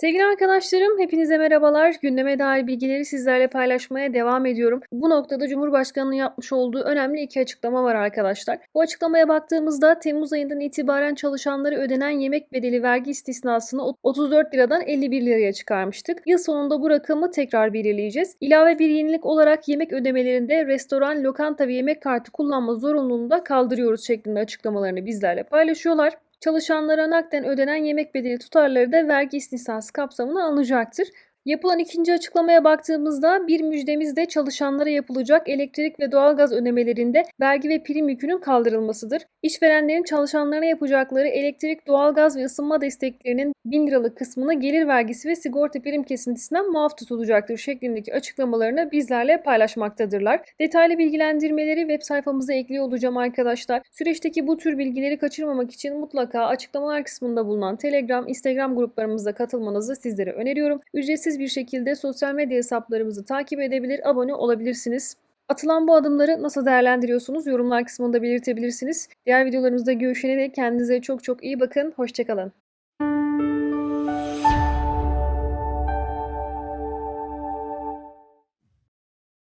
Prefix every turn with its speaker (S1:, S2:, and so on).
S1: Sevgili arkadaşlarım, hepinize merhabalar. Gündeme dair bilgileri sizlerle paylaşmaya devam ediyorum. Bu noktada Cumhurbaşkanı'nın yapmış olduğu önemli iki açıklama var arkadaşlar. Bu açıklamaya baktığımızda Temmuz ayından itibaren çalışanlara ödenen yemek bedeli vergi istisnasını 34 liradan 51 liraya çıkarmıştık. Yıl sonunda bu rakamı tekrar belirleyeceğiz. İlave bir yenilik olarak yemek ödemelerinde restoran, lokanta ve yemek kartı kullanma zorunluluğunu da kaldırıyoruz şeklinde açıklamalarını bizlerle paylaşıyorlar. Çalışanlara nakden ödenen yemek bedeli tutarları da vergi istisnası kapsamına alınacaktır. Yapılan ikinci açıklamaya baktığımızda bir müjdemiz de çalışanlara yapılacak elektrik ve doğalgaz ödemelerinde vergi ve prim yükünün kaldırılmasıdır. İşverenlerin çalışanlarına yapacakları elektrik, doğalgaz ve ısınma desteklerinin 1000 liralık kısmına gelir vergisi ve sigorta prim kesintisinden muaf tutulacaktır şeklindeki açıklamalarını bizlerle paylaşmaktadırlar. Detaylı bilgilendirmeleri web sayfamıza ekliyor olacağım arkadaşlar. Süreçteki bu tür bilgileri kaçırmamak için mutlaka açıklamalar kısmında bulunan Telegram, Instagram gruplarımıza katılmanızı sizlere öneriyorum. Bir şekilde sosyal medya hesaplarımızı takip edebilir, abone olabilirsiniz. Atılan bu adımları nasıl değerlendiriyorsunuz? Yorumlar kısmında belirtebilirsiniz. Diğer videolarımızda görüşene dek kendinize çok çok iyi bakın. Hoşçakalın.